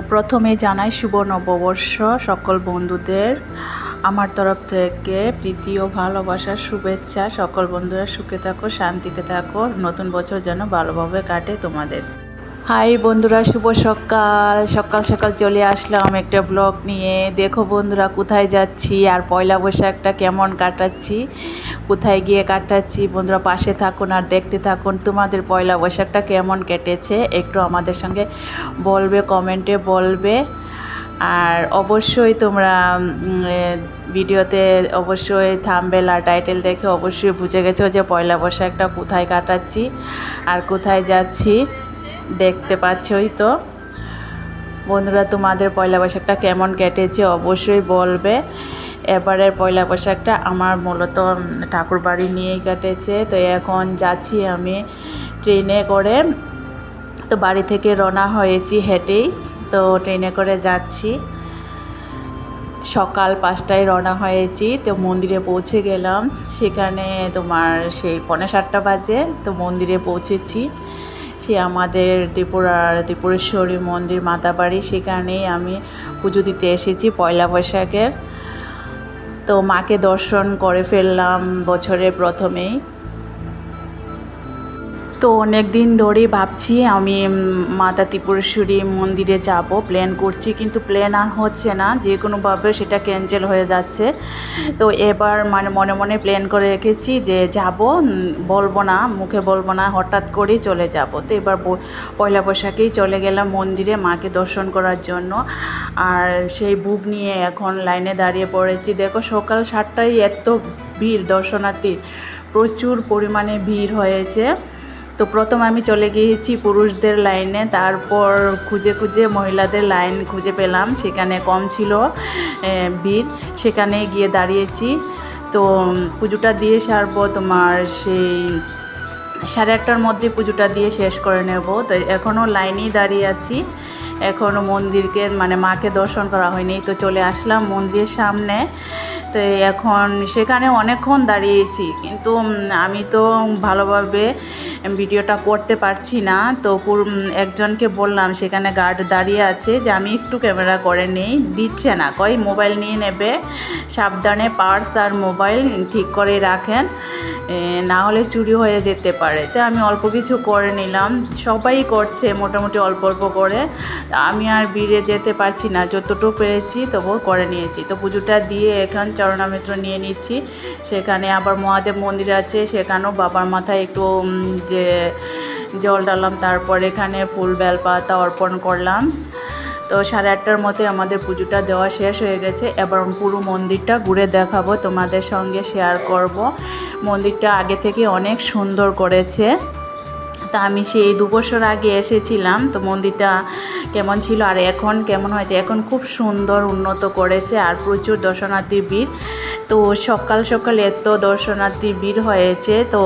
প্রথমে জানাই শুভ নববর্ষ সকল বন্ধুদের। আমার তরফ থেকে প্রীতি ও ভালোবাসার শুভেচ্ছা। সকল বন্ধুরা সুখে থাকো, শান্তিতে থাকো। নতুন বছর যেন ভালোভাবে কাটে তোমাদের। হাই বন্ধুরা, শুভ সকাল। সকাল সকাল চলে আসলাম একটা ব্লগ নিয়ে। দেখো বন্ধুরা, কোথায় যাচ্ছি? আর পয়লা বৈশাখটা কেমন কাটাচ্ছি? কোথায় গিয়ে কাটাচ্ছি? বন্ধুরা, পাশে থাকুন আর দেখতে থাকুন। তোমাদের পয়লা বৈশাখটা কেমন কেটেছে? একটু আমাদের সঙ্গে বলবে কমেন্টে বলবে। আর অবশ্যই তোমরা ভিডিওতে অবশ্যই থামবেল আর টাইটেল দেখে অবশ্যই বুঝে গেছো যে পয়লা বৈশাখটা কোথায় কাটাচ্ছি আর কোথায় যাচ্ছি। দেখতে পাচ্ছই তো। বন্ধুরা, তোমাদের পয়লা বৈশাখটা কেমন কেটেছে অবশ্যই বলবে। এবারের পয়লা বৈশাখটা আমার মূলত ঠাকুর বাড়ি নিয়েই কেটেছে। তো এখন যাচ্ছি আমি ট্রেনে করে। তো বাড়ি থেকে রওনা হয়েছি হেঁটেই। তো ট্রেনে করে যাচ্ছি। সকাল পাঁচটায় রওনা হয়েছি। তো মন্দিরে পৌঁছে গেলাম। সেখানে তোমার সেই পৌনে সাতটা বাজে। তো মন্দিরে পৌঁছেছি। সে আমাদের ত্রিপুরার ত্রিপুরেশ্বরী মন্দির মাতাবাড়ি, সেখানেই আমি পুজো দিতে এসেছি পয়লা বৈশাখের। তো মাকে দর্শন করে ফেললাম বছরের প্রথমেই। তো অনেক দিন ধরেই ভাবছি আমি মাতা ত্রিপুরেশ্বরী মন্দিরে যাব প্ল্যান করছি, কিন্তু প্ল্যান আর হচ্ছে না, যে কোনোভাবে সেটা ক্যান্সেল হয়ে যাচ্ছে। তো এবার মানে মনে মনে প্ল্যান করে রেখেছি যে যাব বলব না, মুখে বলব না, হঠাৎ করেই চলে যাব। তো এবার পয়লা বৈশাখেই চলে গেলাম মন্দিরে মাকে দর্শন করার জন্য। আর সেই বুক নিয়ে এখন লাইনে দাঁড়িয়ে পড়েছি। দেখো সকাল সাতটায় এত ভিড়, দর্শনার্থী, প্রচুর পরিমাণে ভিড় হয়েছে। তো প্রথম আমি চলে গিয়েছি পুরুষদের লাইনে, তারপর খুঁজে খুঁজে মহিলাদের লাইন খুঁজে পেলাম। সেখানে কম ছিল ভিড়। সেখানে গিয়ে দাঁড়িয়েছি। তো পুজোটা দিয়ে সারবো তোমার সেই সাড়ে আটটার মধ্যে পুজোটা দিয়ে শেষ করে নেব। তো এখনও লাইনেই দাঁড়িয়ে আছি। এখনও মন্দিরকে মানে মাকে দর্শন করা হয়নি। তো চলে আসলাম মন্দিরের সামনে। তো এখন সেখানে অনেকক্ষণ দাঁড়িয়েছি, কিন্তু আমি তো ভালোভাবে ভিডিওটা করতে পারছি না। তো একজনকে বললাম, সেখানে গার্ড দাঁড়িয়ে আছে যে, আমি একটু ক্যামেরা করে নেই, দিচ্ছে না। কয়, মোবাইল নিয়ে নেবে, সাবধানে পার্স আর মোবাইল ঠিক করে রাখেন না হলে চুরি হয়ে যেতে পারে। তো আমি অল্প কিছু করে নিলাম, সবাই করছে মোটামুটি অল্প অল্প করে। আমি আর বীরে যেতে পারছি না, যতটুকু পেরেছি তবুও করে নিয়েছি। তো পুজোটা দিয়ে এখন চরণামিত্র নিয়ে নিচ্ছি। সেখানে আবার মহাদেব মন্দির আছে, সেখানেও বাবার মাথায় একটু যে জল ডাললাম তারপর এখানে ফুল বেলপাতা অর্পণ করলাম। তো সাড়ে আটটার মধ্যে আমাদের পুজোটা দেওয়া শেষ হয়ে গেছে। এবার পুরো মন্দিরটা ঘুরে দেখাবো, তোমাদের সঙ্গে শেয়ার করব। মন্দিরটা আগে থেকে অনেক সুন্দর করেছে। তা আমি সেই দু বছর আগে এসেছিলাম, তো মন্দিরটা কেমন ছিল আর এখন কেমন হয়েছে? এখন খুব সুন্দর উন্নত করেছে আর প্রচুর দর্শনার্থী ভিড়। তো সকাল সকাল এত দর্শনার্থী ভিড় হয়েছে, তো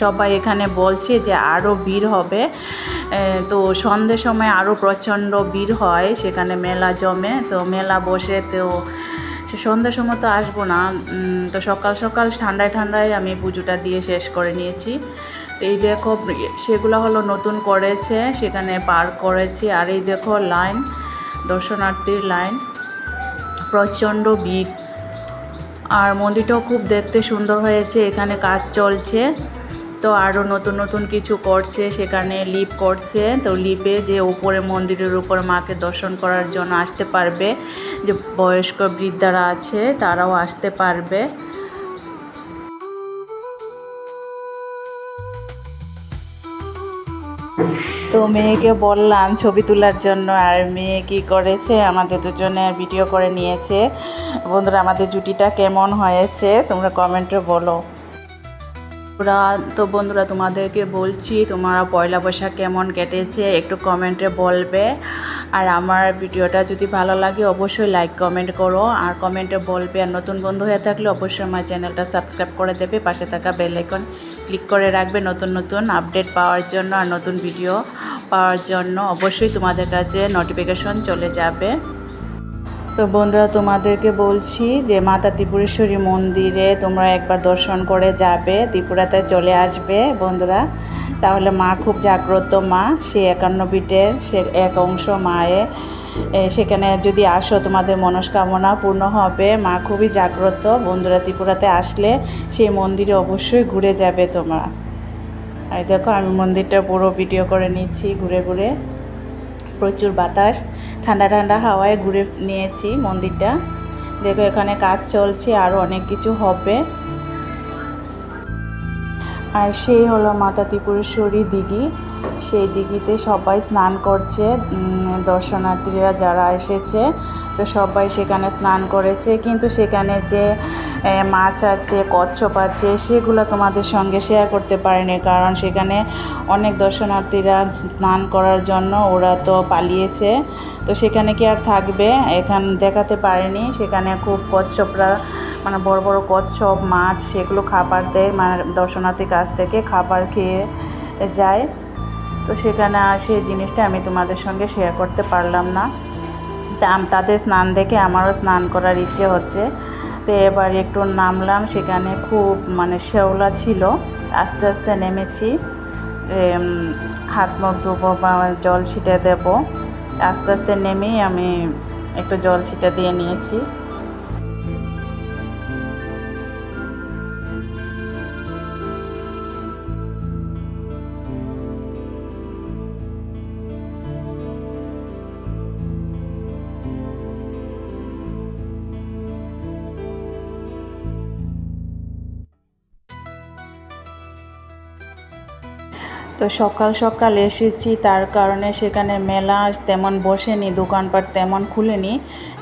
সবাই এখানে বলছে যে আরও ভিড় হবে। তো সন্ধ্যের সময় আরও প্রচণ্ড ভিড় হয়, সেখানে মেলা জমে। তো মেলা বসে তো সে সন্ধ্যার সময় তো আসব না। তো সকাল সকাল ঠান্ডায় ঠান্ডায় আমি পুজোটা দিয়ে শেষ করে নিয়েছি। এই দেখো, সেগুলো হলো নতুন করেছে, সেখানে পার্ক করেছি। আর এই দেখো, লাইন, দর্শনার্থীর লাইন। প্রচণ্ড ভিড়। আর মন্দিরটাও খুব দেখতে সুন্দর হয়েছে, এখানে কাজ চলছে। তো আরও নতুন নতুন কিছু করছে, সেখানে লিপ করছে। তো লিপে যে উপরে মন্দিরের উপরে মাকে দর্শন করার জন্য আসতে পারবে, যে বয়স্ক বৃদ্ধারা আছে, তারাও আসতে পারবে। তো মেয়েকে বললাম ছবি তোলার জন্য, আর মেয়ে কি করেছে? আমাদের দুজনের ভিডিও করে নিয়েছে। বন্ধুরা, আমাদের জুটিটা কেমন হয়েছে? তোমরা কমেন্টে বলো। ওরা তো বন্ধুরা, তোমাদেরকে বলছি, তোমরা পয়লা বৈশাখ কেমন কেটেছে একটু কমেন্টে বলবে। আর আমার ভিডিওটা যদি ভালো লাগে, অবশ্যই লাইক কমেন্ট করো। আর কমেন্টে বলবে, আর নতুন বন্ধু হয়ে থাকলে অবশ্যই আমার চ্যানেলটা সাবস্ক্রাইব করে দেবে। পাশে থাকা বেল আইকন ক্লিক করে রাখবে নতুন নতুন আপডেট পাওয়ার জন্য আর নতুন ভিডিও পাওয়ার জন্য। অবশ্যই তোমাদের কাছে নোটিফিকেশন চলে যাবে। তো বন্ধুরা, তোমাদেরকে বলছি যে মাতা ত্রিপুরেশ্বরী মন্দিরে তোমরা একবার দর্শন করে যাবে, ত্রিপুরাতে চলে আসবে বন্ধুরা। তাহলে মা খুব জাগ্রত মা, সে একান্ন বিটের, সে এক অংশ মায়ে সেখানে যদি আসো, তোমাদের মনস্কামনা পূর্ণ হবে। মা খুবই জাগ্রত, বন্ধুরা ত্রিপুরাতে আসলে সেই মন্দিরে অবশ্যই ঘুরে যাবে তোমরা। আর দেখো, আমি মন্দিরটা পুরো ভিডিও করে নিচ্ছি ঘুরে ঘুরে। প্রচুর বাতাস। ঠান্ডা ঠান্ডা হাওয়ায় ঘুরে নিয়েছি মন্দিরটা। দেখো, এখানে কাজ চলছে আরও অনেক কিছু হবে। আর সেই হলো মাতা ত্রিপুরেশ্বরী দিঘি। সেই দিঘিতে সবাই স্নান করছে দর্শনার্থীরা যারা এসেছে, তো সবাই সেখানে স্নান করেছে। কিন্তু সেখানে যে মাছ আছে, কচ্ছপ আছে, সেগুলো তোমাদের সঙ্গে শেয়ার করতে পারিনি। কারণ সেখানে অনেক দর্শনার্থীরা স্নান করার জন্য ওরা তো পালিয়েছে। তো সেখানে কি আর থাকবে? এখান দেখাতে পারেনি। সেখানে খুব কচ্ছপরা মানে বড় বড় কচ্ছপ, মাছ, সেগুলো খাবার দেয় মানে দর্শনার্থীর কাছ থেকে খাবার খেয়ে যায়। তো সেখানে আর সেই জিনিসটা আমি তোমাদের সঙ্গে শেয়ার করতে পারলাম না। তাদের স্নান দেখে আমারও স্নান করার ইচ্ছে হচ্ছে। তো এবার একটু নামলাম, সেখানে খুব মানে শেওলা ছিল। আস্তে আস্তে নেমেছি। হাত মুখ ধুবো বা জল ছিটে দেবো। আস্তে আস্তে নেমেই আমি একটু জল ছিটে দিয়ে নিয়েছি। তো সকাল সকাল এসেছি, তার কারণে সেখানে মেলা তেমন বসেনি, দোকানপাট তেমন খুলেনি।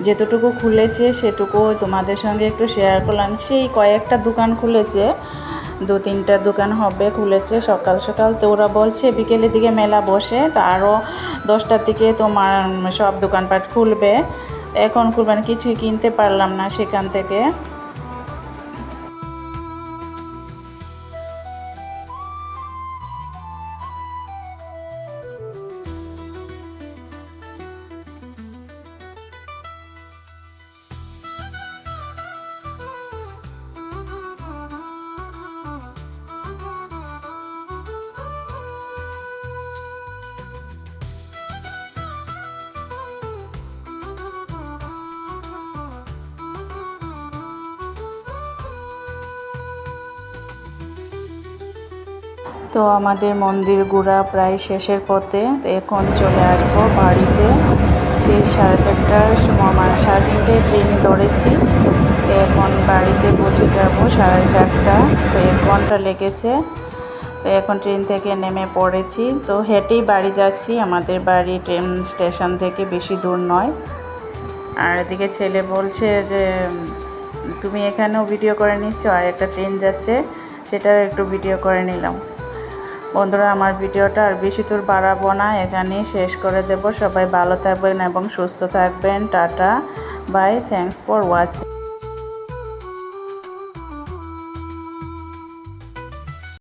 যেতটুকু খুলেছে সেটুকু তোমাদের সঙ্গে একটু শেয়ার করলাম। সেই কয়েকটা দোকান খুলেছে, দু তিনটা দোকান হবে, খুলেছে সকাল সকাল। তো ওরা বলছে বিকেলের দিকে মেলা বসে, তো আরও দশটার দিকে তোমার সব দোকানপাট খুলবে। এখন খুলবেন কিছুই কিনতে পারলাম না সেখান থেকে। তো আমাদের মন্দির ঘোরা প্রায় শেষের পথে। এখন চলে আসব বাড়িতে। সেই সাড়ে চারটার সময় সাড়ে তিনটে ট্রেনে ধরেছি। এখন বাড়িতে পৌঁছে যাব সাড়ে চারটা। তো এক ঘণ্টা লেগেছে। তো এখন ট্রেন থেকে নেমে পড়েছি। তো হেঁটেই বাড়ি যাচ্ছি। আমাদের বাড়ি ট্রেন স্টেশন থেকে বেশি দূর নয়। আর এদিকে ছেলে বলছে যে তুমি এখানেও ভিডিও করে নিচ্ছো? আর একটা ট্রেন যাচ্ছে। সেটার একটু ভিডিও করে নিলাম। বন্ধুরা, আমার ভিডিওটা আর বেশি দূর বাড়াবো না। এখানেই শেষ করে দেব। সবাই ভালো থাকবেন এবং সুস্থ থাকবেন। Tata. Bye. Thanks for watching.